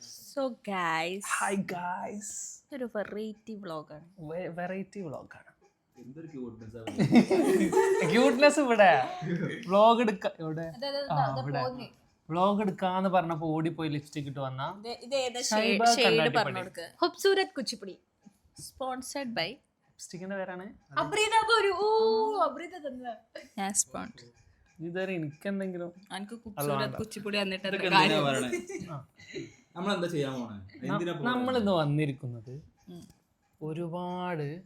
So guys hi guys ഒരു variety വ്ളോഗാണ് variety വ്ളോഗാണ് ക്യൂട്ട്നെസ് ഇവിടെ. വ്ളോഗ് എടുക്ക ഇവിടെ. വ്ളോഗ് എടുക്കാന്ന് പറഞ്ഞപ്പോ ഓടിപ്പോയി ലിപ്സ്റ്റിക് ഇട്ട് വന്നൂരത് കുച്ചിപ്പുടി സ്പോൺസേഡ് ബൈ ലിപ്സ്റ്റിക്കിന്റെ പേരാണ്? അബ്രീത ഒരു ഓ അബ്രീത തന്നെ. ഞാൻ സ്പോൺസർ ഇതുവരെ എനിക്കെന്തെങ്കിലും കുച്ചിപ്പുടി നമ്മളിന്ന് വന്നിരിക്കുന്നത്. ഒരുപാട്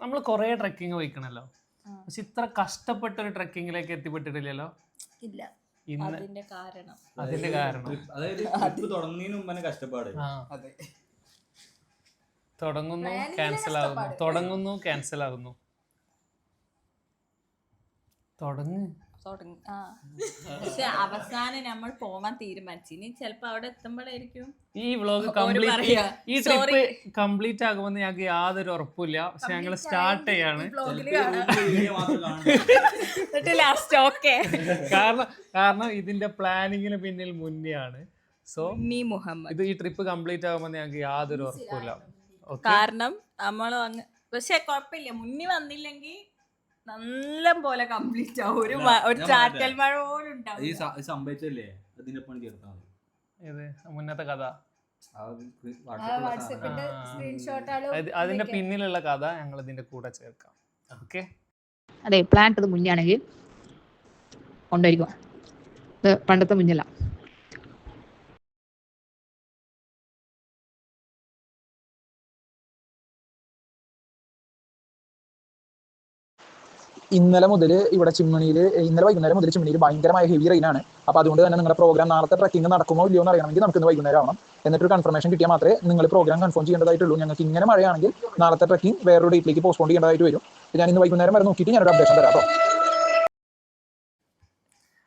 നമ്മൾ കൊറേ ട്രക്കിംഗ് പോയിക്കണല്ലോ. പക്ഷെ ഇത്ര കഷ്ടപ്പെട്ട ഒരു ട്രക്കിങ്ങിലേക്ക് എത്തിപ്പെട്ടിട്ടില്ലല്ലോ. ഇല്ല. ഇന്ന് അതിന്റെ കാരണം. അതിന്റെ കാരണം. അതായത് ട്രിപ്പ് തുടങ്ങുന്നതിന് മുമ്പ് തന്നെ കഷ്ടപ്പാട്. തുടങ്ങുന്നു ക്യാൻസൽ ആകുന്നു. തുടങ്ങുന്നു ക്യാൻസൽ ആകുന്നു. തുടങ്ങ്. തുടങ്ങി. ആ. പക്ഷെ അവസാനം നമ്മൾ പോവാൻ തീരുമാനിച്ചു. ഇനി ചിലപ്പോ അവിടെ എത്തുമ്പോഴായിരിക്കും ഈ വ്ളോഗ് കംപ്ലീറ്റ് പറയാ, ഈ ട്രിപ്പ് കംപ്ലീറ്റ് ആകുമെന്ന് ഞങ്ങൾക്ക് യാതൊരു ഉറപ്പില്ല പക്ഷെ ഞങ്ങൾ സ്റ്റാർട്ട് ചെയ്യാണ്. എന്നിട്ട് ലാസ്റ്റ് ഓക്കെ കാരണം കാരണം ഇതിന്റെ പ്ലാനിങ്ങിന് പിന്നിൽ മുന്നെയാണ്. സോ നീ മുഹമ്മദ്. ഇത് ഈ ട്രിപ്പ് കംപ്ലീറ്റ് ആകുമെന്ന് ഞങ്ങൾക്ക് യാതൊരു ഉറപ്പില്ല ഓക്കെ കാരണം നമ്മൾ അങ്ങ് പക്ഷെ കുഴപ്പമില്ല. മുന്നിൽ വന്നില്ലെങ്കിൽ നല്ല പോലെ കംപ്ലീറ്റ് ആവും. ഒരു മ- ഒരു ചാറ്റൽ മഴ പോലും ഉണ്ടാവും ഈ സ- ഈ സംഭവിച്ചല്ലേ? അതിന്റെ പണി ചേർത്താൽ മതി. ഇത് മുന്നത്തെ കഥ. ആ വാട്സാപ്പിലുള്ള സാധനം. വാട്സപ്പിന്റെ. അത് അതിന്റെ പിന്നിലുള്ള കഥ ഞങ്ങൾ ഇതിന്റെ കൂടെ ചേർക്കാം. ഓക്കെ? അതെ പ്ലാൻ ഇട്ടത് മുന്നാണെങ്കിൽ കൊണ്ടായിരിക്കും ഇത് പണ്ടത്തെ മുന്നല്ല ഇന്നലെ മുതൽ ഇവിടെ ചിമ്മണിയിൽ ഇന്നലെ വൈകുന്നേരം മുതൽ ചിമ്മണിയിൽ ഭയങ്കരമായ ഹെവി റെയിൻ ആണ്. അപ്പോൾ അതുകൊണ്ട് തന്നെ നിങ്ങളുടെ പ്രോഗ്രാം നാളത്തെ ട്രക്കിംഗ് നടക്കുമോ ഇല്ലയോ എന്ന് അറിയണമെങ്കിൽ നമുക്ക് ഇന്ന് വൈകുന്നേരം ആവണം. എന്നിട്ടൊരു കൺഫർമേഷൻ കിട്ടിയാൽ മാത്രമേ നിങ്ങൾ പ്രോഗ്രാം കൺഫേം ചെയ്യേണ്ടതായിട്ടുള്ളൂ. ഞങ്ങൾക്ക് ഇങ്ങനെ മഴയാണെങ്കിൽ നാളത്തെ ട്രക്കിംഗ് വേറൊരു ഡേറ്റിലേക്ക് പോസ്റ്റ്പോൺ ചെയ്യേണ്ടതായിട്ട് വരും. ഞാൻ ഇന്ന് വൈകുന്നേരം വരെ നോക്കിയിട്ട് ഞാനൊരു അപ്ഡേഷൻ തരാം കേട്ടോ.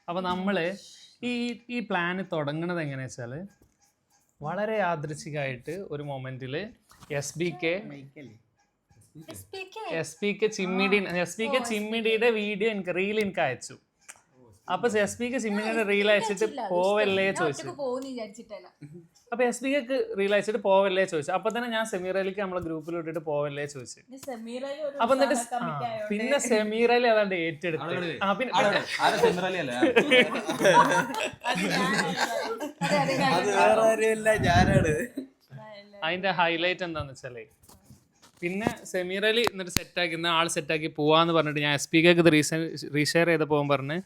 അപ്പൊ നമ്മൾ ഈ ഈ പ്ലാന് തുടങ്ങുന്നത് എങ്ങനെയാ വളരെ യാദൃശികമായിട്ട് ഒരു മൊമെന്റിൽ S B K S P K Chimmidi S P K ചിമ്മിടിയുടെ video എനിക്ക് റീൽ എനിക്ക് അയച്ചു. അപ്പൊ എസ് പി കെ ചിമ്മിടിയുടെ റീൽ അയച്ചിട്ട് പോവല്ലേ ചോദിച്ചു. അപ്പൊ എസ് പി കെക്ക് റീൽ അയച്ചിട്ട് പോവല്ലേ ചോദിച്ചു. അപ്പൊ തന്നെ ഞാൻ സെമീറയിലേക്ക് നമ്മളെ ഗ്രൂപ്പിൽ ഇട്ടിട്ട് പോവല്ലേ ചോദിച്ചു. അപ്പൊ എന്നിട്ട് പിന്നെ സെമീറയിൽ അതാണ്ട് ഏറ്റെടുത്തു. ആ പിന്നെ അതിന്റെ ഹൈലൈറ്റ് എന്താന്ന് വെച്ചാലേ പിന്നെ സെമീറലി എന്നിട്ട് സെറ്റാക്കി ഇന്ന് ആൾ സെറ്റാക്കി പോവാന്ന് പറഞ്ഞിട്ട് ഞാൻ എസ് പി കെക്ക് റീസെ റീഷെയർ ചെയ്ത് പോകാൻ പറഞ്ഞ്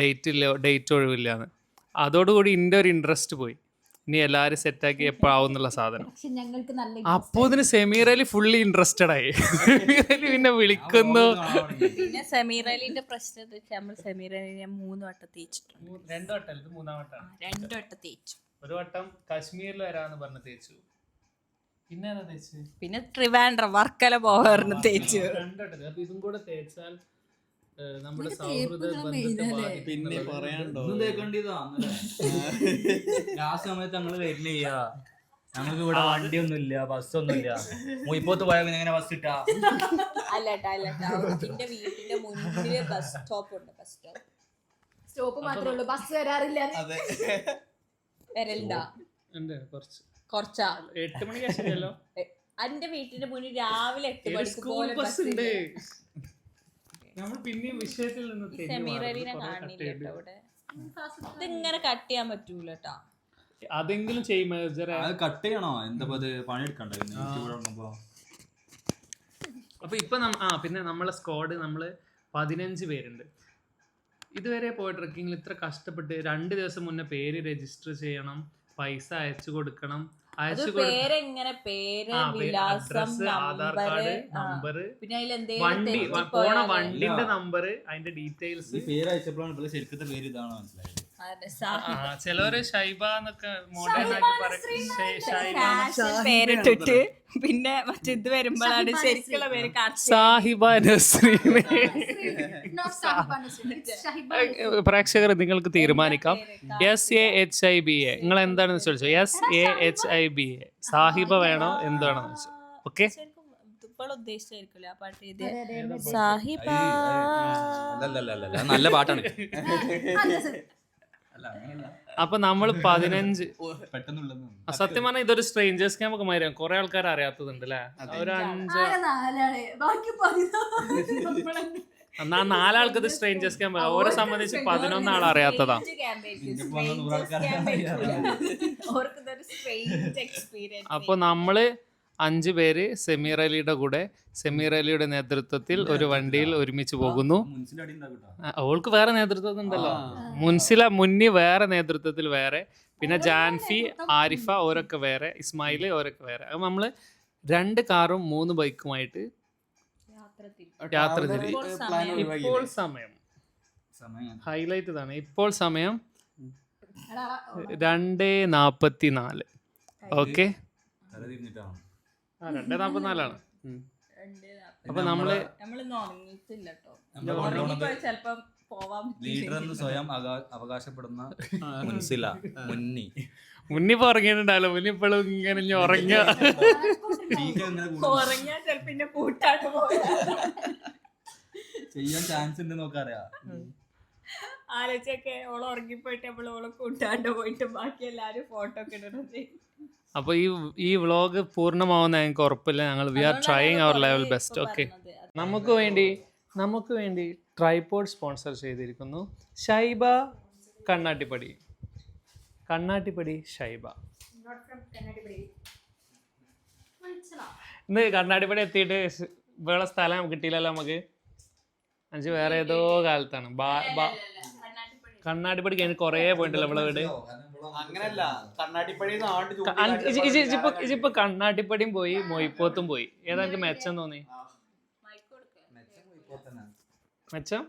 ഡേറ്റ് ഇല്ല ഡേറ്റ് ഒഴിവില്ല എന്ന് അതോടുകൂടി എന്റെ ഒരു ഇൻട്രസ്റ്റ് പോയി. ഇനി എല്ലാവരും സെറ്റാക്കി എന്നുള്ള സാധനം. അപ്പോ ഇതിന് സെമീർ അലി ഫുള്ളി ഇൻട്രസ്റ്റഡ് ആയി. സെമീറലി പിന്നെ വിളിക്കുന്നു. പിന്നെ സെമീറലിന്റെ പ്രശ്നം നമ്മൾ വെച്ചാൽ നമ്മൾ സെമീറലിനെ മൂന്ന് വട്ടം തേച്ചിട്ടുണ്ട്. രണ്ടു വട്ടം ഇത് മൂന്നാം വട്ടം. രണ്ടു വട്ടം തേച്ചു. ഒരു വട്ടം കാശ്മീരിൽ വരാന്ന് പറഞ്ഞ് തേച്ചു. പിന്നെ പിന്നെ ട്രിവാൻഡ്രം വർക്കല പോകാറുണ്ട് തേച്ച്. ഇതും കൂടെ തേച്ചാൽ നമ്മുടെ സൗഹൃദ പിന്നെ പറയാണ്ടോ ഒന്നും ലാസ്റ്റ് സമയത്ത് ഞങ്ങൾ വരില്ല ഞങ്ങൾക്ക് ഇവിടെ വണ്ടിയൊന്നും ഇല്ല ബസ്സൊന്നും ഇല്ല മുയിപ്പോത്ത് പോയാൽ പിന്നെ എങ്ങനെ ബസ് ഇട്ടാ അല്ലട്ടാ അല്ലട്ടാ. എന്റെ വീട്ടിന്റെ മുന്നിൽ ബസ് സ്റ്റോപ്പ് ഉണ്ട് ബസ് സ്റ്റോപ്പ്. സ്റ്റോപ്പ് മാത്രമേ ഉള്ളൂ ബസ് വരാറില്ല. അതെ. വരലുണ്ടാ ഉണ്ട് കുറച്ച്. കൊറച്ചാ. എട്ട് മണിക്ക് ശരിയല്ലോ എന്റെ വീട്ടിന്റെ മുന്നിൽ രാവിലെ എട്ട് മണിക്ക് സ്കൂൾ പോലെ ബസ് ബസ് ഉണ്ട്. നമ്മൾ പിന്നെയും വിഷയത്തിൽ നിന്ന് തെന്നി കാണുന്നില്ല. കേട്ടോ ഇവിടെ. ഇതിങ്ങനെ കട്ട് ചെയ്യാൻ പറ്റൂല കേട്ടോ. അതെങ്കിലും ചെയ്യും അത് കട്ട് ചെയ്യണോ? എന്താ പണിയെടുക്കണ്ടേ? പിന്നെ അപ്പൊ ഇപ്പൊ ആ പിന്നെ നമ്മളെ സ്ക്വാഡ് നമ്മൾ പതിനഞ്ച് പേരുണ്ട്. ഇതുവരെ പോയ ട്രക്കിങ്ങിൽ ഇത്ര കഷ്ടപ്പെട്ട് രണ്ട് ദിവസം മുന്നേ പേര് രജിസ്റ്റർ ചെയ്യണം. പൈസ അയച്ചു കൊടുക്കണം. അയച്ചു കൊടുക്കണം പേരെങ്ങനെ? പേര് വിലാസം ആധാർ കാർഡ് നമ്പർ പിന്നെ വണ്ടി പോണ വണ്ടിന്റെ നമ്പർ അതിന്റെ ഡീറ്റെയിൽസ്. പേര് അയച്ചപ്പോഴാണ് ശരിക്കത്തെ പേര് ഇതാണ് മനസ്സിലായത്? ചിലവര് ഷൈബ എന്നൊക്കെ പേരിട്ടിട്ട് പിന്നെ മറ്റേ ഇത് വരുമ്പോഴാണ് ശരിക്കുള്ള പേര് സാഹിബ പ്രേക്ഷകർ നിങ്ങൾക്ക് തീരുമാനിക്കാം. S A H I B A നിങ്ങൾ എന്താണെന്ന് ചോദിച്ചോ? S A H I B A Sahiba വേണോ എന്താണെന്ന് വെച്ചോ ഓക്കെ? ഇപ്പോൾ ഉദ്ദേശിച്ചായിരിക്കില്ല ആ പാട്ട് ഇത്? സാഹിബ. നല്ല പാട്ടാണ്. അപ്പൊ നമ്മൾ പതിനഞ്ച് സത്യം പറഞ്ഞാൽ ഇതൊരു സ്ട്രേഞ്ചേഴ്സ് ക്യാമ്പ് ഒക്കെ മാറിയാ കുറെ ആൾക്കാർ അറിയാത്തതുണ്ട് അല്ലേ ഒരു അഞ്ച്. എന്നാ നാലാൾക്ക് ഇത് സ്ട്രേഞ്ചേഴ്സ് ക്യാമ്പ് ഓരെ സംബന്ധിച്ച് പതിനൊന്ന് ആൾ അറിയാത്തതാ. അപ്പൊ നമ്മൾ അഞ്ചു പേര് സെമീർ അലിയുടെ കൂടെ സെമീർ അലിയുടെ നേതൃത്വത്തിൽ ഒരു വണ്ടിയിൽ ഒരുമിച്ച് പോകുന്നു. അവൾക്ക് വേറെ നേതൃത്വം ഉണ്ടല്ലോ. മുൻസില മുന്നി വേറെ നേതൃത്വത്തിൽ വേറെ. പിന്നെ ജാൻഫി ആരിഫ ഓരൊക്കെ വേറെ ഇസ്മായിൽ ഓരൊക്കെ വേറെ. അപ്പൊ നമ്മൾ രണ്ട് കാറും മൂന്ന് ബൈക്കുമായിട്ട് യാത്ര തിരി. ഇപ്പോൾ സമയം. സമയം. ഹൈലൈറ്റ് ഇതാണ്. ഇപ്പോൾ സമയം രണ്ട് നാപ്പത്തി നാല് ഓക്കെ രണ്ട് നാപ്പത്തിനാലാണ് അപ്പൊ നമ്മൾ നമ്മളിന്ന് ഉറങ്ങിയിട്ടില്ല കേട്ടോ നമ്മൾ കൊണ്ടുപോകുന്നത് ഉറങ്ങിപ്പോയി ചെലപ്പം പോവാൻ ലീഡർ എന്ന് സ്വയം അവകാശപ്പെടുന്ന മുൻസില മുന്നി. മുന്നിപ്പോ ഉറങ്ങിയിട്ടുണ്ടല്ലോ മുന്നിപ്പോഴും ഇങ്ങനെ കൂടുന്നു. ഉറങ്ങിയാൽ ചെലപ്പോ എന്നെ ചെയ്യാൻ ചാൻസ് ഉണ്ട് നോക്കറിയാ ആലോചിച്ചൊക്കെ ഓളെ ഉറങ്ങിപ്പോയിട്ട് നമ്മൾ ഓളെ കൂട്ടാണ്ട് പോയിട്ട് ബാക്കി എല്ലാരും ഫോട്ടോ ഒക്കെ ഇടുന്നത് അപ്പൊ ഈ ഈ വ്ളോഗ് പൂർണമാവുന്ന ഞങ്ങൾക്ക് ഉറപ്പില്ല. ഞങ്ങൾ we are trying our level best okay നമുക്ക് വേണ്ടി നമുക്ക് വേണ്ടി ട്രൈപോഡ് സ്പോൺസർ ചെയ്തിരിക്കുന്നു. ഷൈബ കണ്ണാട്ടിപ്പടി. കണ്ണാട്ടിപ്പടി ഷൈബ. ഇന്ന് കണ്ണാടിപ്പടി എത്തിയിട്ട് വേറെ സ്ഥലം കിട്ടിയില്ലല്ലോ നമുക്ക്. അഞ്ച് വേറെ ഏതോ കാലത്താണ്. ബാ- ബാ- കണ്ണാടിപ്പടിക്ക് അതിന് കുറേ പോയിട്ടില്ല ഇവിടെ വീട് അങ്ങനല്ല. കണ്ണാടിപ്പടി നാട് ക- അൻ- ഇജി- ഇജി- ഇജിപ്പോ ഇജിപ്പോ കണ്ണാട്ടിപ്പടിയും പോയി മൊയ്പോത്തും പോയി. ഏതാ എനിക്ക് മെച്ചം തോന്നി മെച്ചം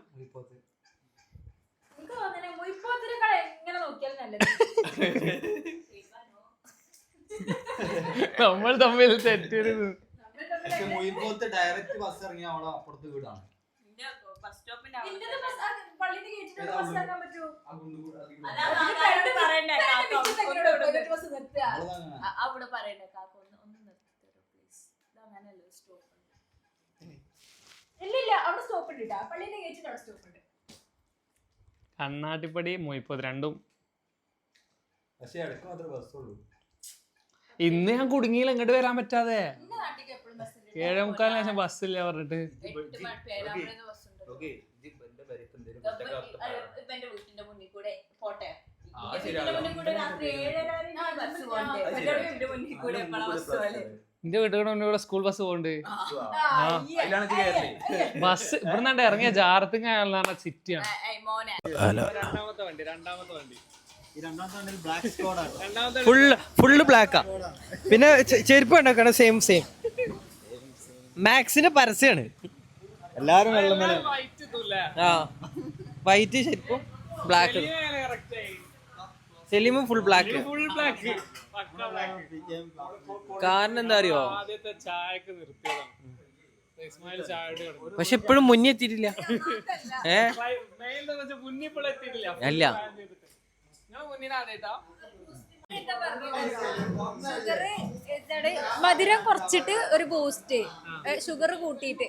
നമ്മൾ തമ്മിൽ തെറ്റരുത്. ഡയറക്റ്റ് ബസ് ഇറങ്ങി അവിടെ അപ്പുറത്ത് വീടാണ്. ബസ് സ്റ്റോപ്പിന്റെ പള്ളിന്റെ ബസ് ഇറങ്ങാൻ പറ്റുമോ? അവിടെ പറയണ്ട കാക്ക ഒന്ന് ഒന്ന് നിർത്തരോ പ്ലീസ് സ്റ്റോപ്പ് ഇല്ല ഇല്ല അവിടെ സ്റ്റോപ്പ് ഉണ്ട് കേട്ടോ പള്ളിന്റെ ഗേറ്റിന്റെ അവിടെ സ്റ്റോപ്പ് ഉണ്ട്. കണ്ണാട്ടിപ്പടി മൊയ്പ്പത് രണ്ടും. പക്ഷെ ഇടയ്ക്ക് മാത്രമേ ബസ്സുള്ളൂ ഉള്ളൂ. ഇന്ന് ഞാൻ കുടുങ്ങിയിൽ ഇങ്ങോട്ട് വരാൻ പറ്റാതെ. ഏഴേ മുക്കാലിന് ശേഷം ബസ്സില്ല പറഞ്ഞിട്ട്. ഓക്കെ എന്റെ പേരത്ത് എന്തെങ്കിലും ഇപ്പൊ എന്റെ വീട്ടിന്റെ മുന്നിൽ കൂടെ പോട്ടെ എന്റെ സ്കൂൾ ബസ് പോണ്ട് ബസ് ഇവിടുന്ന് ഇറങ്ങിയ ജാറത്തിങ്ങ സിറ്റിയാണ് മോനെ. രണ്ടാമത്തെ വണ്ടി രണ്ടാമത്തെ വണ്ടി. ഫുള്ള് ഫുള്ള് ബ്ലാക്കാ പിന്നെ ചെരുപ്പ് ഉണ്ടാക്കണം സെയിം സെയിം മാക്സിന്റെ പരസ്യമാണ് എല്ലാരും വെള്ളം വൈറ്റ് ഇതല്ലേ ആ. വൈറ്റ് ശരിക്കും ബ്ലാക്ക് സെലിമും ഫുൾ ബ്ലാക്ക് ഫുൾ ബ്ലാക്ക് കാരണം എന്താ അറിയോ? ആദ്യത്തെ ചായക്ക് നിർത്തിയതാണ്. ഇസ്മായിൽ ചായ കുടി പക്ഷെ ഇപ്പോഴും മുന്നേ എത്തിയിട്ടില്ല. ഏ? അല്ല. മധുരം കുറച്ചിട്ട് ഒരു ബൂസ്റ്റ് ഷുഗർ കൂട്ടിയിട്ട്.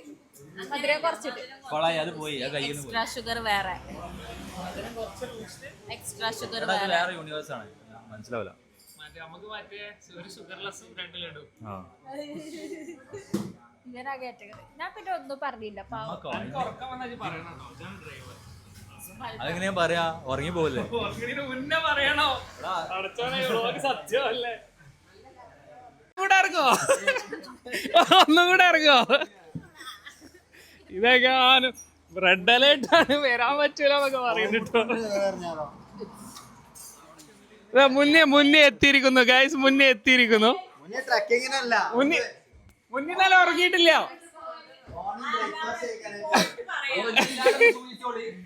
മധുരം കുറച്ചിട്ട്. കൊളായി അത് പോയി അത് കയ്യിൽ നിന്ന് പോയി എക്സ്ട്രാ ഷുഗർ വേറെ. എക്സ്ട്രാ ഷുഗർ എടാ, അത് വേറെ. വേറെ യൂണിവേഴ്സ് ആണ്. മനസ്സിലാവില്ല. മറ്റേ നമുക്ക് മറ്റേ ഒരു ഷുഗർലെസ്സും രണ്ട് ലഡു. ആ. ഇങ്ങനെ ഞാൻ പിന്നെ ഒന്നും പറഞ്ഞില്ല പാവം. നമുക്ക് ഉറങ്ങി- ഉറക്കം വന്നാൽ പറയണോ ഞാൻ ഡ്രൈവർ അതെങ്ങനെയാ പറയാ? ഉറങ്ങി പോവല്ലേ? മുന്നേ പറയണോ? അടച്ചോനെ വ്ളോഗ് സത്യമല്ലേ കൂടെ ഇറങ്ങോ ഒന്നും കൂടെ ഇറങ്ങോ ഇതൊക്കെ റെഡ് അലേർട്ട് ആണ് വരാൻ പറ്റൂല എന്നൊക്കെ പറയുന്നുട്ടോ ഇതാ മുന്നേ മുന്നേ എത്തിയിരിക്കുന്നു. ഗൈസ് മുന്നേ എത്തിയിരിക്കുന്നു. മുന്നേ ട്രക്കിങ്ങിനല്ല മുന്നേ മുന്നേ നല്ല ഉറങ്ങിയിട്ടില്ല.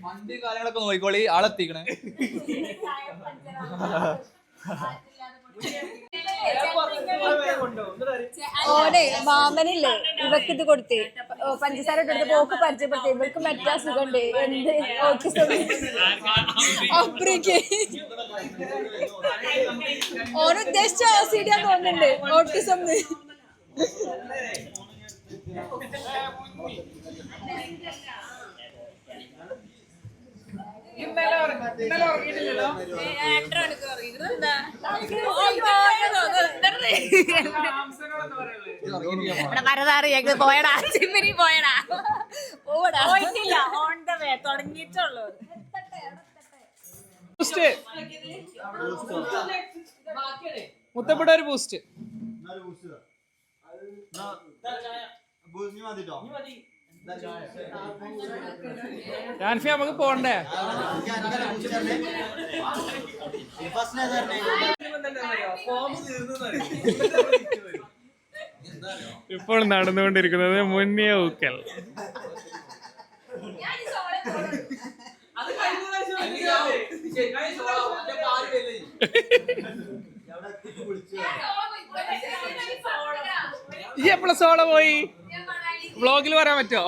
വണ്ടി കാര്യങ്ങളൊക്കെ നോക്കിക്കോളി. ആളെത്തിക്കണേ. ഓനെ മാമനില്ലേ ഇവക്ക് ഇത് കൊടുത്ത്. പഞ്ചസാര ഇട്ടെടുത്ത് പോക്ക് പരിചയപ്പെടുത്തി. ഇവർക്ക് മറ്റേ അസുഖമുണ്ട്. എന്ത്? ഓട്ടിസം അബ്രിക്ക് ഓൻ ഉദ്ദേശിച്ച ഓസിഡിയാ തോന്നുന്നുണ്ട്. ഓട്ടിസം ഇവിടെ ഞങ്ങൾ പോയടാ. ചിമ്മിനി പോയടാ. പോടാ പോയിട്ടില്ല. ഓൺ ദ വേ തുടങ്ങിയിട്ടുള്ളൂ. ബൂസ്റ്റ് മുത്തപ്പെട്ട ഒരു ബൂസ്റ്റ് ജാൻഫി നമുക്ക് പോണ്ടേ? ഇപ്പോൾ നടന്നുകൊണ്ടിരിക്കുന്നത് മുന്നേ ഊക്കൽ. ഈ എപ്പോഴും സോള പോയി? വ്ളോഗിൽ വരാൻ പറ്റോ?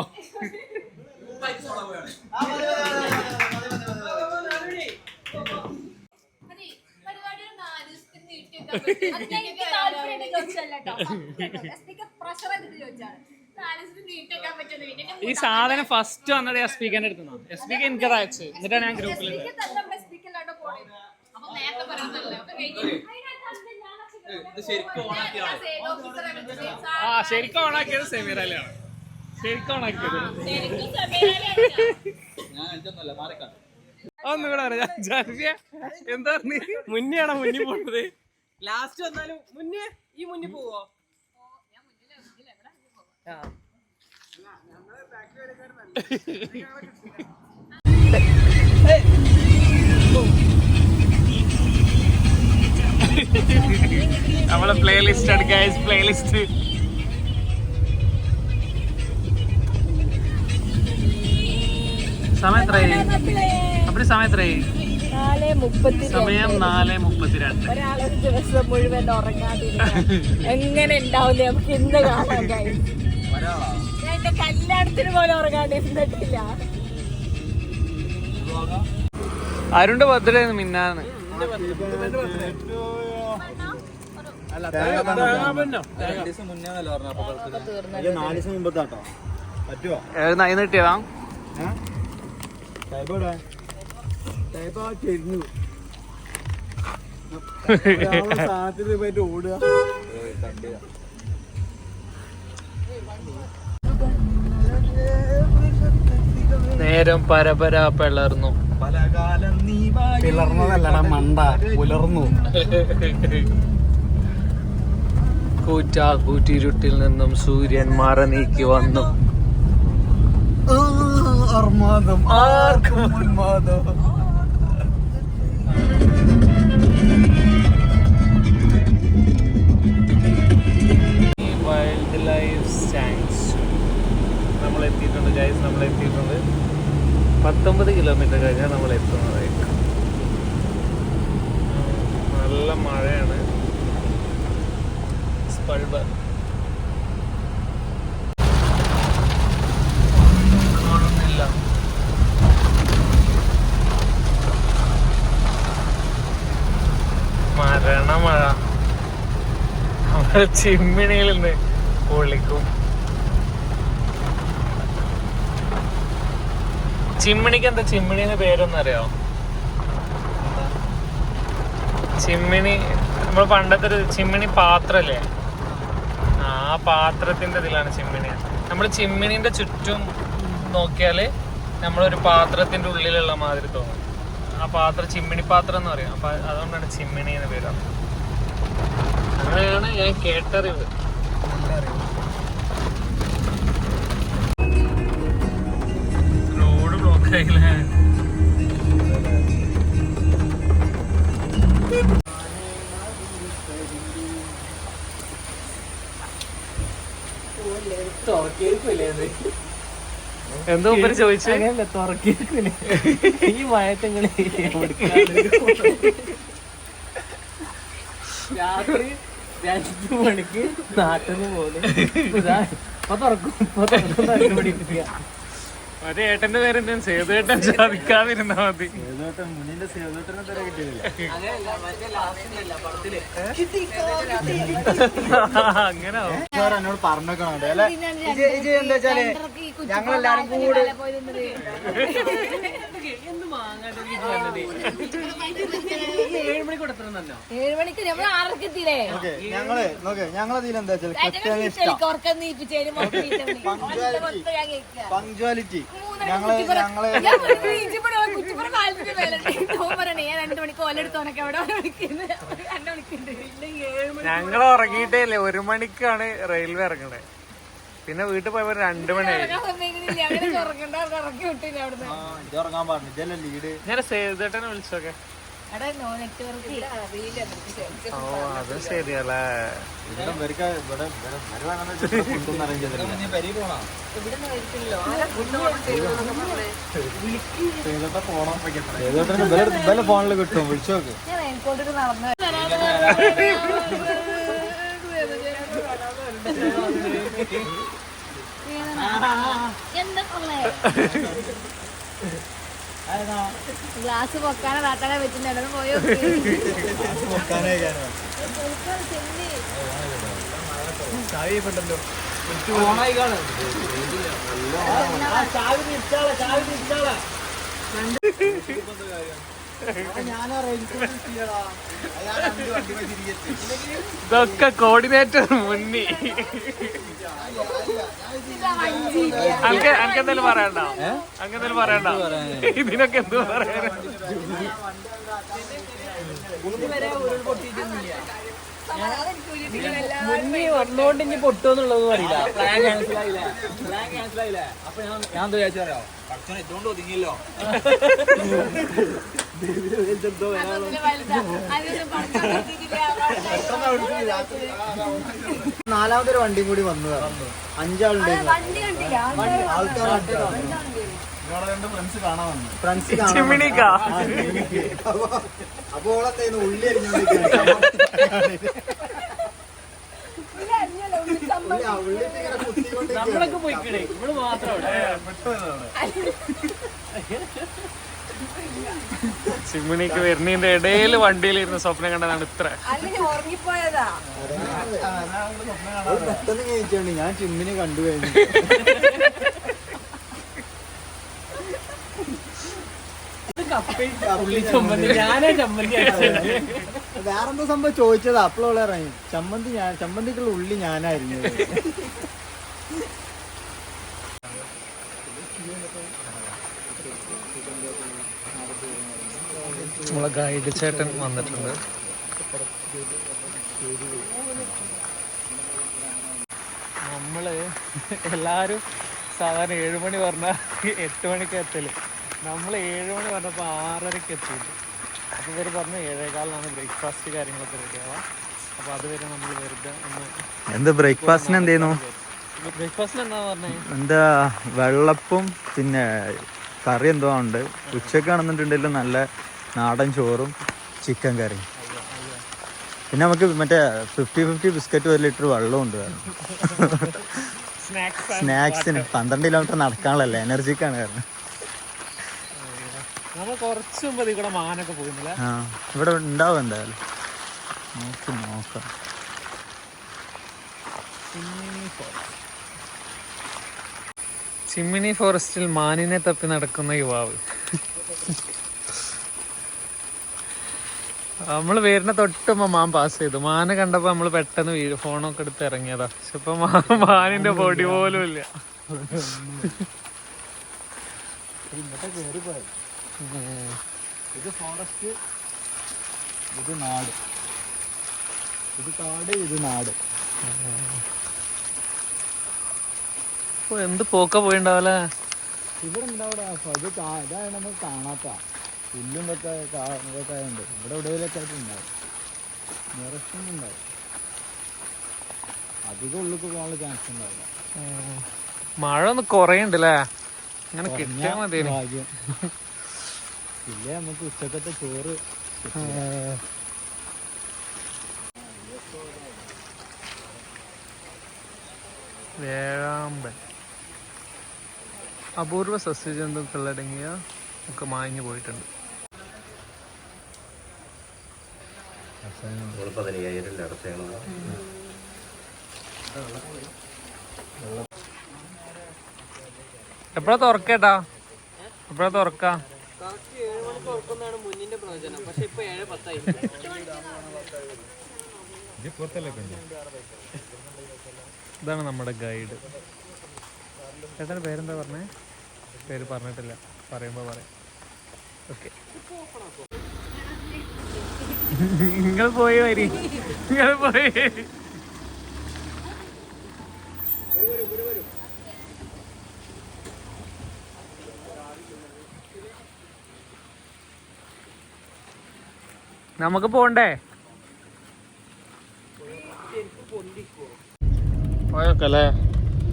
ഈ സാധനം ഫസ്റ്റ് വന്നത് എസ് പി കെന്റെ അടുത്തുനിന്നാണ് എസ് പി കെ എനിക്കത് അയച്ചു എന്നിട്ടാണ് ഞാൻ ഗ്രൂപ്പിൽ ആ ശരിക്കും ഓണാക്കിയത് സെമീറയിലാണ് ഒന്നും കൂടെ എന്താ പറഞ്ഞു മുന്നെയാണോ മുന്നിൽ പോകുന്നത് ലാസ്റ്റ് വന്നാലും മുന്നേ ഈ മുന്നിൽ പോവോ? ആ. നമ്മളെ പ്ലേലിസ്റ്റ് ഗൈസ് പ്ലേലിസ്റ്റ് സമയം എത്രയായി? അപ്പടി സമയം എത്രയായി? സമയം നാല് മുപ്പത്തിരണ്ട്. ഒരാളൊരു ദിവസം മുഴുവൻ എങ്ങനെ ഉണ്ടാവില്ല നമുക്ക് ഇന്ന് കാണാൻ കഴിയും ഞാൻ എന്റെ കല്യാണത്തിന് പോലും ഉറങ്ങാണ്ടിരുന്നിട്ടില്ല അരുണിന്റെ ബർത്ത്ഡേ മിന്നാന്ന്. നാല് ദിവസം മുമ്പത്താട്ടോ പറ്റുമോ നൈ കിട്ടിയതാ നേരം പരപര പിളർന്നു. പിളർന്നതല്ല കാലം നീ പിളർന്നതല്ലടാ മണ്ട പുലർന്നു കൂറ്റാ കൂറ്റിരുട്ടിൽ നിന്നും സൂര്യൻ മറ നീക്കി വന്നു. അർമാദം ആർക്കും ഉന്മാദം വൈൽഡ് ലൈഫ് സാങ്ച്വറി നമ്മൾ എത്തിയിട്ടുണ്ട് ഗൈസ് നമ്മൾ എത്തിയിട്ടുണ്ട് പത്തൊമ്പത് കിലോമീറ്റർ കഴിഞ്ഞാൽ നമ്മൾ എത്തുന്നത് നല്ല മഴയാണ്. സ്പൾബർ കാണുന്നില്ല മരണമഴ നമ്മുടെ ചിമ്മിണിയിൽ നിന്ന് പൊളിക്കും ചിമ്മിണിക്ക് എന്താ? ചിമ്മിണിന്ന് പേരൊന്നും അറിയാമോ ചിമ്മിണി നമ്മൾ പണ്ടത്തെ ഒരു ചിമ്മിണി പാത്രല്ലേ? ആ പാത്രത്തിന്റെ ഇതിലാണ് ചിമ്മിണി. നമ്മൾ ചിമ്മിണിന്റെ ചുറ്റും നോക്കിയാൽ നമ്മളൊരു പാത്രത്തിന്റെ ഉള്ളിലുള്ള മാതിരി തോന്നും. ആ പാത്രം ചിമ്മിണി പാത്രം എന്ന് പറയും. അപ്പൊ അതുകൊണ്ടാണ് ചിമ്മിണി എന്ന് പേര് അങ്ങനെയാണ് ഞാൻ കേട്ടറിവ്. റോഡ് ബ്ലോക്ക് ആയില്ലേ? എന്തോ ഉപരി ചോദിച്ചു? ഈ മയത്തങ്ങളെ രാത്രി രണ്ടു മണിക്ക് നാട്ടിൽ നിന്ന് പോകുന്നു ഇപ്പൊ തുറക്കും ഇപ്പൊ തുറക്കും കണ്ടുപിടിക്കുക ഏട്ടന്റെ പേര് എന്താ സേതുവേട്ടൻ സാധിക്കാതിരുന്നാ മതി. മുന്നിന്റെ സേവനത്തിനെ തര കിട്ടിയില്ല. മറ്റേ അങ്ങനെ എന്നോട് പറഞ്ഞേക്കണുണ്ട് അല്ലെ? ഇത് ഇത് എന്താ വെച്ചാൽ ഞങ്ങളെല്ലാരും കൂടെ നമ്മൾ ഓക്കെ ഞങ്ങൾ നോക്കെ ഞങ്ങളതിൽ എന്താ വെച്ചാൽ കൃത്യത ഇഷ്ടം ഉറക്കം നീപ്പിച്ചേരും പങ്ക്ച്വാലിറ്റി. ഞങ്ങൾ ഞങ്ങൾ ഞങ്ങൾ ഉറങ്ങിയിട്ടേ ഒരു മണിക്കാണ് റെയിൽവേ ഇറങ്ങണേ. പിന്നെ വീട്ടിൽ പോയപ്പോ രണ്ടു മണിയായി ഞാൻ സേതുട്ടനെ വിളിച്ചോക്കെ. എടാ നോ നെറ്റ്വർക്ക്. ഓ അത് ശരിയല്ലേ ഇവിടെ കിട്ടും ഇവിടെ ഇവിടെ വരുവാണെന്ന് വെച്ചാൽ ഫുഡൊന്നും അറേഞ്ച് ചെയ്തിട്ടില്ല പരി പോണോ ഇവലെ ഫോണിൽ കിട്ടും വിളിച്ചു നോക്ക് ഞാൻ റെയിൻകോട്ടിട്ട് നടന്നു എന്താ കൊള്ളേ ഗ്ലാസ് പൊക്കാനെ നാട്ടാനെ വെച്ചിട്ടുണ്ടായിരുന്നു പോയോ ഇതൊക്കെ കോർഡിനേറ്റർ മുന്നി. അനക്ക് അനക്ക് എന്തെങ്കിലും പറയണ്ട? അനക്ക് എന്തെങ്കിലും പറയണ്ട? ഇതിനൊക്കെ എന്ത് പറയാനാ? മുന്നേ വന്നോണ്ട് ഇനി പൊട്ടുമെന്നുള്ളതൊന്നും അറിയില്ല. പ്ലാൻ ക്യാൻസൽ ആയില്ല? പ്ലാൻ ക്യാൻസൽ ആയില്ല? അപ്പൊ ഞാൻ ഞാൻ എന്താ വിചാരിച്ചോ ഭക്ഷണം ഇതുകൊണ്ട് ഒതുങ്ങിയല്ലോ. നാലാമതൊരു വണ്ടി കൂടി വന്നു. അഞ്ചാളുണ്ട്. വണ്ടി കണ്ടില്ല. ഫ്രണ്ട്സ് കാണാൻ വന്നു. ഫ്രണ്ട്സ് അപ്പൊ വരുന്നതിന്റെ ഇടയിൽ വണ്ടിയിൽ ഉള്ളി നമ്മളൊക്കെ പോയിക്കണേ. മാത്രം വരുന്നതിന്റെ ഇടയിൽ വണ്ടിയിലിരുന്ന് സ്വപ്നം കണ്ടതാണ് ഇത്ര. ഞാൻ ചിമ്മിനെ കണ്ടു കഴിഞ്ഞു ഉള്ളി ചമ്മന്തി ഞാനാ ചമ്മന്തി അടിച്ചത്. വേറെന്തോ സംഭവം ചോദിച്ചത്? അപ്പോഴുള്ള ഇറങ്ങി ചമ്മന്തി ഞാൻ ചമ്മന്തിക്കുള്ള ഉള്ളി ഞാനായിരുന്നു നമ്മളെ ഗൈഡ് ചേട്ടൻ വന്നിട്ടുണ്ട്. നമ്മൾ എല്ലാരും സാധാരണ ഏഴുമണി പറഞ്ഞാൽ എട്ട് മണിക്ക് എത്തൽ. നമ്മൾ ഏഴ് മണി പറഞ്ഞപ്പോൾ ആറരയ്ക്ക് എത്തിയില്ല. അപ്പോൾ ഇവർ പറഞ്ഞു ഏഴേകാലിനാണ് ബ്രേക്ക്ഫാസ്റ്റ് കാര്യങ്ങളൊക്കെ റെഡിയാവാം അപ്പോൾ അതുവരെ നമ്മൾ വെറുതെ ഒന്ന് എന്ത് ബ്രേക്ക്ഫാസ്റ്റിന് എന്ത് ചെയ്യുന്നു? ബ്രേക്ക്ഫാസ്റ്റിന് എന്താ എന്താ വെള്ളപ്പും പിന്നെ കറി എന്തോ ഉണ്ട്. ഉച്ചക്കാണെന്നുണ്ടെങ്കിലും നല്ല നാടൻ ചോറും ചിക്കൻ കറിയും. പിന്നെ നമുക്ക് മറ്റേ ഫിഫ്റ്റി ഫിഫ്റ്റി ബിസ്ക്കറ്റ് ഒരു ലിറ്റർ വെള്ളവും ഉണ്ട് സ്നാക്സ് സ്നാക്സിന് പന്ത്രണ്ട് കിലോമീറ്റർ നടക്കാനുള്ളല്ലേ എനർജിക്കാണ് കാരണം നമ്മൾ കുറച്ച് മുമ്പ് ഇതിൽ കൂടെ മാനൊക്കെ പോകുന്നില്ല? ആ ഇവിടെ ഉണ്ടാവും എന്തായാലും. നോക്കി നോക്കാം. ചിമ്മിനി ഫോറസ്റ്റിൽ മാനിനെ തപ്പി നടക്കുന്ന യുവാവ്. നമ്മൾ വരുന്ന തൊട്ടുമ്പോ മാൻ പാസ് ചെയ്തു. മാന കണ്ടപ്പോ നമ്മൾ പെട്ടെന്ന് വീഴും ഫോണൊക്കെ എടുത്ത് ഇറങ്ങിയതാ. പക്ഷെ ഇപ്പൊ മാനിന്റെ പൊടി പോലും ഇല്ല. ഇത് ഫോറസ്റ്റ് ഇത് നാട്. ഇത് കാട് ഇത് നാട്. എന്ത് പോക്ക പോയിണ്ടാവല്ലേ ഇവിടെ ഉണ്ടാവിടെ അത് ഇതാണ് നമുക്ക് കാണാത്ത പുല്ലും ഇതൊക്കെ ഇവിടെ ഇവിടെയൊക്കെ ആയിട്ട് ഉണ്ടാവും. നിറച്ചും ഉണ്ടാവും. അധികം ഉള്ളിൽ പോകാനുള്ള ചാൻസ് ഉണ്ടാവില്ല. മഴ ഒന്ന് കുറയുണ്ടല്ലേ അങ്ങനെ കിട്ടിയാ മതി ഭാഗ്യം. ഇല്ലേ നമുക്ക് ഉച്ചക്കത്തെ ചോറ് വേഴാമ്പൻ അപൂർവ സസ്യജന്തുക്കളടങ്ങിയ ഒക്കെ മാഞ്ഞു പോയിട്ടുണ്ട്. എപ്പോഴാ തുറക്കേട്ടാ? എപ്പോഴാ തുറക്ക? ഇതാണ് നമ്മുടെ ഗൈഡ്. ചേട്ടന്റെ പേരെന്താ പറഞ്ഞേ? പേര് പറഞ്ഞിട്ടില്ല. പറയുമ്പോൾ പറയാം. ഓക്കെ. നിങ്ങൾ പോയി വരി. നിങ്ങൾ പോയി. നമുക്ക് പോണ്ടേ? പോയോക്കല്ലേ?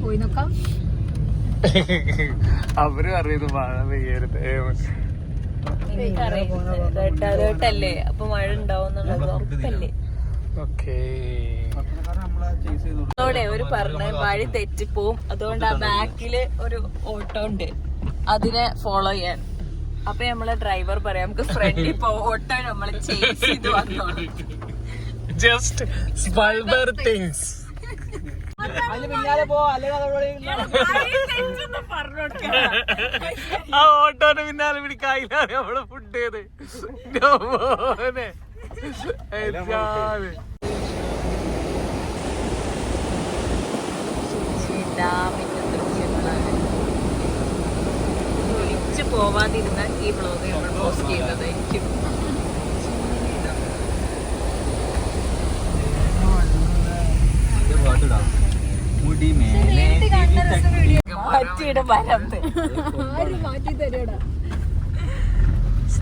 പോയി നോക്കാം അവർ അറിയുന്നു മഴ പെയ്യരുത്. അപ്പൊ മഴ ഒരു പറഞ്ഞ വഴി തെറ്റിപ്പോവും. അതുകൊണ്ട് ആ ബാക്കിൽ ഒരു ഓട്ടോ ഉണ്ട്. അതിനെ ഫോളോ ചെയ്യാൻ. അപ്പൊ നമ്മളെ ഡ്രൈവർ പറയാം നമുക്ക് ഫ്രണ്ടിൽ പോട്ടെ ഓട്ടോ നമ്മളെ ചേസ് ചെയ്ത് വന്നോളൂ. ജസ്റ്റ് വൾബർ തിങ്സ് ആ ഓട്ടോന്റെ പിന്നാലെ പിടിക്കായില്ലാണ് നമ്മൾ ഫുഡ് ചെയ്ത്. മോനെ? ഒലിച്ചു പോവാതിരുന്ന ഈ ബ്ലോഗ് നമ്മൾ പോസ്റ്റ് ചെയ്യുന്നതായിരിക്കും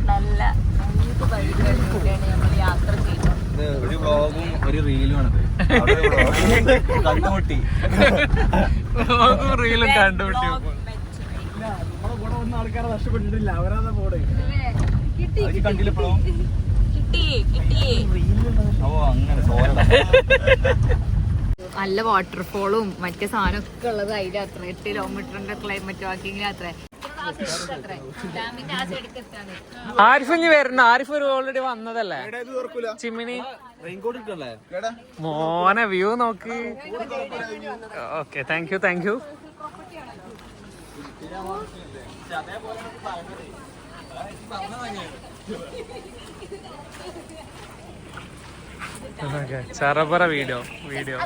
നല്ല വഴികളിലൂടെയാണ് നമ്മൾ യാത്ര ചെയ്യുന്നത്. ഒരു വ്ളോഗും ഒരു റീലും ആണത് കണ്ടുമുട്ടി. റീലും വന്ന ആൾക്കാരെ നഷ്ടപ്പെട്ടിട്ടില്ല. അവരാതാ പോടെ കണ്ടില്ല ഇപ്പോഴും നല്ല വാട്ടർഫോളും മറ്റേ സാധനമൊക്കെ ഉള്ളത് അതിൽ അത്ര എട്ട് കിലോമീറ്ററിന്റെ ക്ലൈമറ്റ് വാക്കിങ്ങിൽ അത്ര ആരിഫ് ഇനി വരണ്ട ആരിഫ് ഒരു ഓൾറെഡി വന്നതല്ലേ? ചിമ്മിനി? മോനെ വ്യൂ നോക്ക്. Okay thank you thank you ചറപറ video video.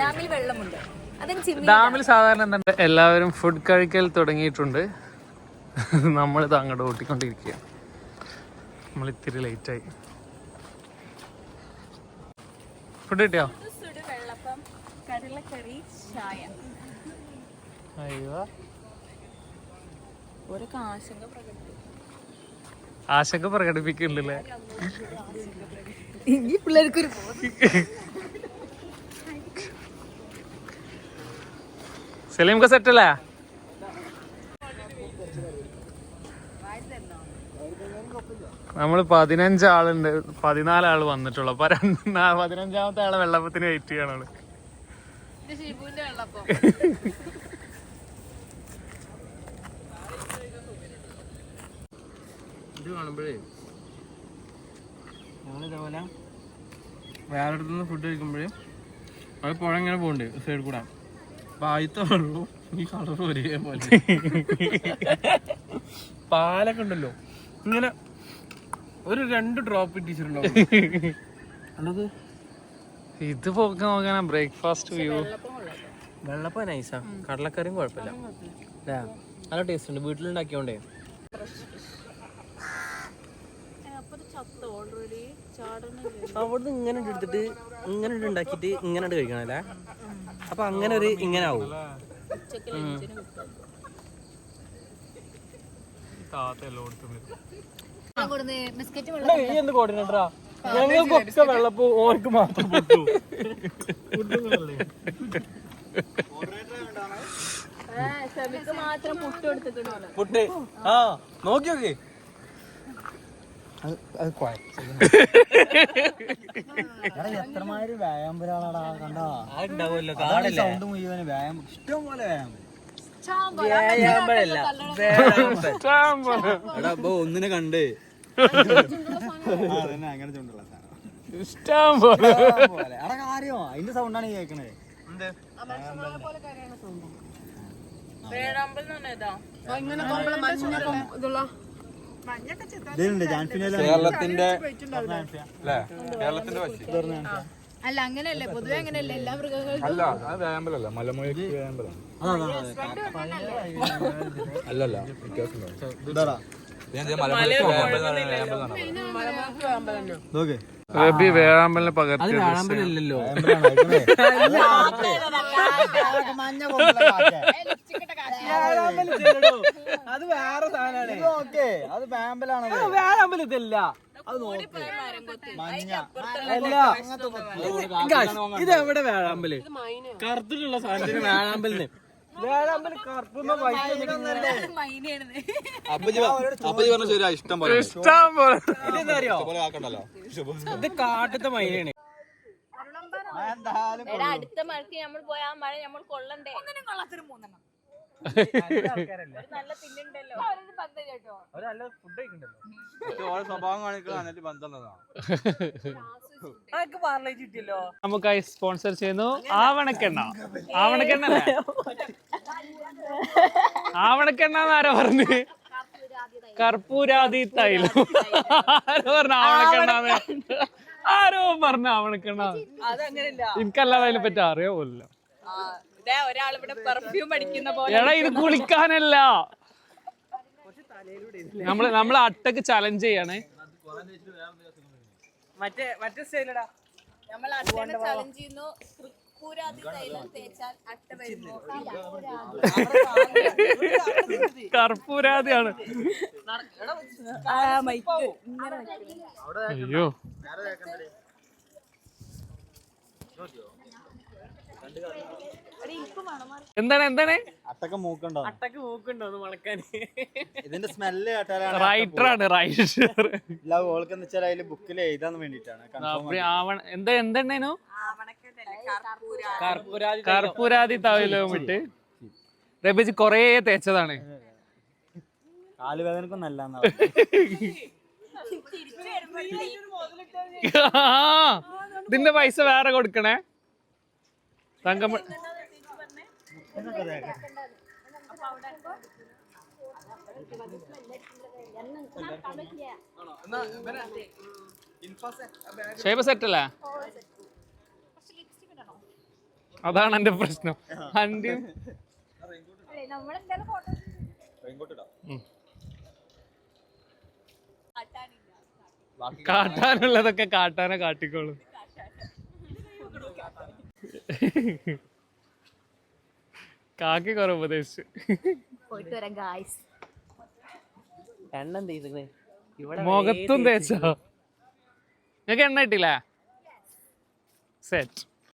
ഡാമിൽ വെള്ളമുണ്ട്. ഡാമിൽ സാധാരണ എന്താ എല്ലാവരും ഫുഡ് കഴിക്കൽ തുടങ്ങിയിട്ടുണ്ട്. നമ്മളിത് അങ്ങോട്ട് ഓട്ടിക്കൊണ്ടിരിക്കുക നമ്മൾ ഇത്തിരി ആയി. ഫുഡ് കിട്ടിയോ? അയ്യോ. ആശങ്ക പ്രകടിപ്പിക്കുന്നില്ലേ പ്രകടിപ്പിക്കുന്നുണ്ടല്ലേ? ഈ പിള്ളേർക്കൊരു സലീംക്ക് സെറ്റ് അല്ലേ നമ്മൾ പതിനഞ്ച് ആളുണ്ട് പതിനാല് ആൾ വന്നിട്ടുള്ളൂ. അപ്പൊ രണ്ട് നാ- പതിനഞ്ചാമത്തെ ആളെ വെള്ളപ്പത്തിന് വെയിറ്റ് ചെയ്യണുള്ളു ഷിബുവിന്റെ വെള്ളപ്പം ഇത് കാണുമ്പോഴേ. ഞങ്ങളിതേപോലെ വേറെ അടുത്തുനിന്ന് ഫുഡ് കഴിക്കുമ്പോഴേ അത് പുഴ ഇങ്ങനെ പോകുന്നുണ്ട് സൈഡ് കൂടെ. അപ്പൊ ആദ്യത്തെ വെള്ളവും ഈ കളർ ഒരേപോലെ. പാലൊക്കെ ഉണ്ടല്ലോ. ഇങ്ങനെ ഒരു രണ്ട് ഡ്രോപ്പ് അല്ലത് ഇത് പോക്ക് നോക്കാനാ ബ്രേക്ക്ഫാസ്റ്റ് വ്യൂ വെള്ളപ്പം നൈസാ കടലക്കറിയും കുഴപ്പമില്ല. അല്ലേ നല്ല ടേസ്റ്റ് ഉണ്ട്. വീട്ടിലുണ്ടാക്കിയോണ്ടേ? അവിടുന്ന് ഇങ്ങനെ എടുത്തിട്ട് ഇങ്ങനെ ഉണ്ടാക്കിയിട്ട് ഇങ്ങനെ കഴിക്കണം അല്ലേ? അപ്പൊ അങ്ങനെ ഒരു ഇങ്ങനെ ആവും. ഞങ്ങൾക്കൊക്കെ വെള്ളപ്പൂ ഓർക്ക് മാത്രം പൊട്ടു മാത്രം പുട്ട് എടുത്തിട്ടുണ്ടോ പുട്ട്. ആ നോക്കി നോക്കി എത്രമാതിരി വ്യായാമം ഒരാളാടാ കണ്ടാ? സൗണ്ട് മുഴുവൻ വ്യായാമം. ഇഷ്ടം പോലെ വ്യായാമം ഒന്നിനെ കണ്ട്. അങ്ങനെ ചുണ്ടുള്ള സാധനം. ഇഷ്ടം പോലെ പോലെ എടാ കാര്യോ അതിന്റെ സൗണ്ടാണ് പറഞ്ഞാ ഇങ്ങനെ ഇതുള്ള കേരളത്തിന്റെ അല്ലേ? കേരളത്തിന്റെ അല്ല അങ്ങനെയല്ലേ? പൊതുവെ അങ്ങനെയല്ലേ? എല്ലാ മൃഗങ്ങളും അല്ല അത് വേമ്പലല്ല. മലമുഴക്ക് വേമ്പലാണ്. അല്ലല്ല വ്യത്യാസം നോക്ക്. റബി വേഴാമ്പലിനെ പകർത്തി വേഴാമ്പലല്ലോ അത് വേറെ സാധനമാണ്. ഓക്കെ അത് ബാമ്പലാണ് വേഴാമ്പൽ ഇതല്ല. ഇത് എവിടെ വേഴാമ്പൽ? കറുത്തിട്ടുള്ള സാധനത്തിന് വേഴാമ്പലിന്. ഇഷ്ടം പോലെ. ഇഷ്ടം പോലെ. ഇത് കാട്ടത്തെ മൈനയാണ്. അടുത്ത മഴക്ക് നമ്മൾ പോയ ആ മഴ നമ്മൾ കൊള്ളണ്ടേ? ഒന്നിനും കൊള്ളാത്തൊരു മൂന്നെണ്ണം. നമുക്കായി സ്പോൺസർ ചെയ്യുന്നു ആവണക്കെണ്ണ. ആവണക്കെണ്ണ ആവണക്കെണ്ണ ആരോ പറഞ്ഞു? കർപ്പൂരാതി തൈലം. ആരോ പറഞ്ഞു ആവണക്കെണ്ണ ആരോ പറഞ്ഞു ആവണക്കെണ്ണ എനിക്കല്ലാതെ അതിനെ പറ്റി അറിയോ പോലില്ല ഒരാൾ ഇവിടെ പെർഫ്യൂം അടിക്കുന്ന പോലെ എടാ ഇത് കുളിക്കാനല്ല. നമ്മൾ നമ്മൾ അട്ടക്ക് ചലഞ്ച് ചെയ്യാണ്. മറ്റേ മറ്റേ സ്റ്റൈലടാ നമ്മൾ അട്ടനെ ചലഞ്ച് ചെയ്യുന്നു. തൃപ്പൂരാതി തൈലം തേച്ചാൽ അട്ട വരുമോ കർപ്പൂരാതിയാണ്. ആ മൈക്ക് അയ്യോ. എന്താണ് എന്താണ്? അട്ടക്ക മൂക്കുണ്ടോ? അട്ടക്ക് മൂക്കുണ്ടോ ഒന്ന് മണക്കാൻ. ഇതിന്റെ സ്മെല്ല് കേട്ടാലാണ് റൈറ്റർ ആണ് റൈറ്റർ ഇല്ല ഓൾക്കെന്ന് വെച്ചാൽ അതിൽ ബുക്കിൽ എഴുതാൻ വേണ്ടിട്ടാണ് ആവണ എന്താ എന്തെണ്ണേനു? കർപ്പൂരാതി തവയിലും ഇട്ട്. റബിജ് കൊറേ തേച്ചതാണ്. കാലുവേദനക്കും നല്ല ഇതിന്റെ പൈസ വേറെ കൊടുക്കണേ. തങ്കമ്മ ഷേപ്പ് സെറ്റ് അല്ലേ? അതാണ് എന്റെ പ്രശ്നം. അന്റെയും കാട്ടാനുള്ളതൊക്കെ കാട്ടാനെ കാട്ടിക്കോളും. കാക്കി കുറെ ഉപദേശിച്ചു. പോയിട്ട് വരാം ഗായ്സ് എണ്ണ എന്ത് ഇവിടെ മുഖത്തും തേച്ചോ? നിങ്ങക്ക് എണ്ണ കിട്ടില്ല സെറ്റ്